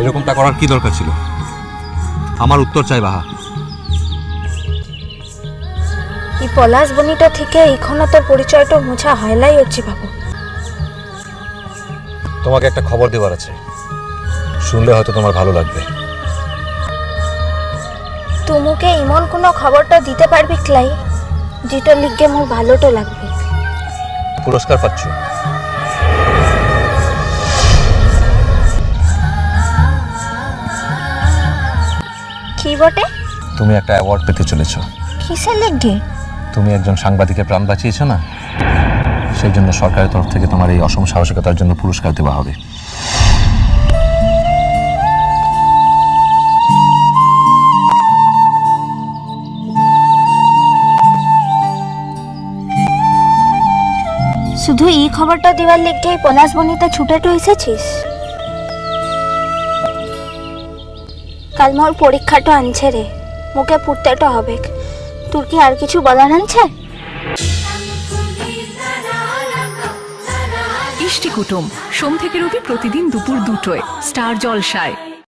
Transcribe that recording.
এরকমটা করার কি দরকার ছিল? আমার উত্তর চাই বাহা। এই পলাশ বনিটা থেকে এইখানে তোর পরিচয়টা মুছা হাইলাই হচ্ছে বাবু। তোমাকে একটা খবর দেওয়ার আছে। শুনলে হয়তো তোমার ভালো লাগবে। তুমুকে ইমন কোনো খবরটা দিতে পারবি ক্লাই? যেটা লিখে মোর ভালোটা লাগবে। পুরস্কার পাচ্ছ? কি বটে? তুমি একটা অ্যাওয়ার্ড পেতে চলেছো। কিসের লিখে তুমি একজন সাংবাদিকের প্রাণ বাঁচিয়েছো না? সেই জন্য সরকারের তরফ থেকে তোমার এই অসম সাহসিকতার জন্য পুরস্কার দেওয়া হবে। শুধু এই খবরটা দেওয়ার লিখে পলাশ বনিতে ছুটেটো এসেছিস কাল মোর পরীক্ষাটা আনছে রে। মুখে পুড়তেটা হবে। তোর কি আর কিছু বলার আনছে? ইষ্টি কুটুম, সোম থেকে রবি প্রতিদিন দুপুর দুটোয়, স্টার জলসায়।